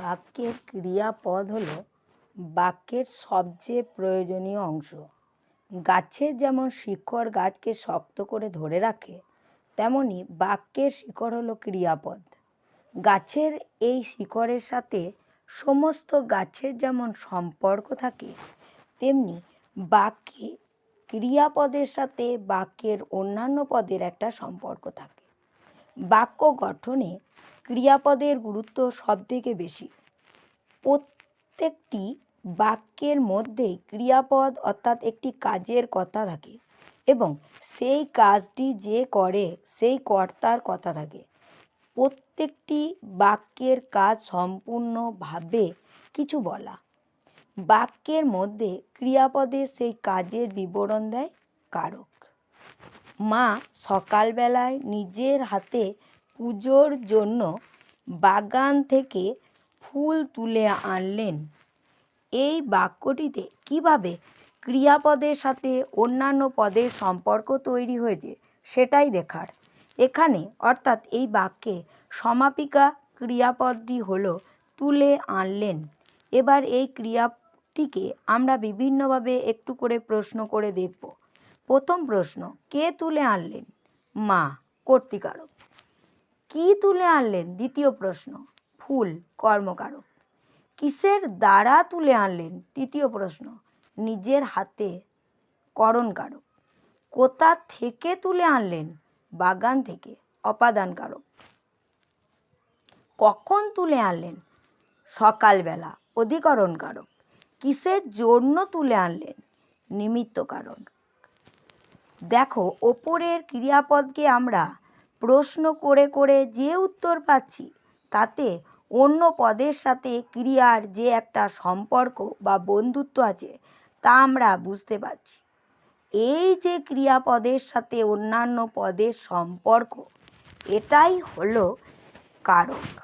বাক্যের ক্রিয়াপদ হলো বাক্যের সবচেয়ে প্রয়োজনীয় অংশ। গাছের যেমন শিকড় গাছকে শক্ত করে ধরে রাখে, তেমনি বাক্যের শিকড় হলো ক্রিয়াপদ। গাছের এই শিকড়ের সাথে সমস্ত গাছের যেমন সম্পর্ক থাকে, তেমনি বাক্যে ক্রিয়াপদের সাথে বাক্যের অন্যান্য পদের একটা সম্পর্ক থাকে। বাক্য গঠনে ক্রিয়াপদের গুরুত্ব সবথেকে বেশি। প্রত্যেকটি বাক্যের মধ্যে ক্রিয়াপদ অর্থাৎ একটি কাজের কথা থাকে এবং সেই কাজটি যে করে সেই কর্তার কথা থাকে। প্রত্যেকটি বাক্যের কাজ সম্পূর্ণভাবে কিছু বলা। বাক্যের মধ্যে ক্রিয়াপদের সেই কাজের বিবরণ দেয় কারক। মা সকালবেলায় নিজের হাতে পুজোর জন্য বাগান থেকে ফুল তুলে আনলেন। এই বাক্যটিতে কীভাবে ক্রিয়াপদের সাথে অন্যান্য পদের সম্পর্ক তৈরি হয়েছে সেটাই দেখার। এখানে অর্থাৎ এই বাক্যে সমাপিকা ক্রিয়াপদটি হল তুলে আনলেন। এবার এই ক্রিয়াটিকে আমরা বিভিন্নভাবে একটু করে প্রশ্ন করে দেখব। প্রথম প্রশ্ন, কে তুলে আনলেন? মা, কর্তিকারক। কি তুলে আনলেন? দ্বিতীয় প্রশ্ন, ফুল, কর্মকারক। কিসের দ্বারা তুলে আনলেন? তৃতীয় প্রশ্ন, নিজের হাতে, করণকারক। কোথা থেকে তুলে আনলেন? বাগান থেকে, অপাদানকারক। কখন তুলে আনলেন? সকালবেলা, অধিকরণকারক। কিসের জন্য তুলে আনলেন? নিমিত্ত কারণ দেখো, ওপরের ক্রিয়াপদকে আমরা প্রশ্ন করে করে যে উত্তর পাচ্ছি, তাতে অন্য পদের সাথে ক্রিয়ার যে একটা সম্পর্ক বা বন্ধুত্ব আছে, তা আমরা বুঝতে পারছি। এই যে ক্রিয়াপদের সাথে অন্যান্য পদের সম্পর্ক, এটাই হলো কারক।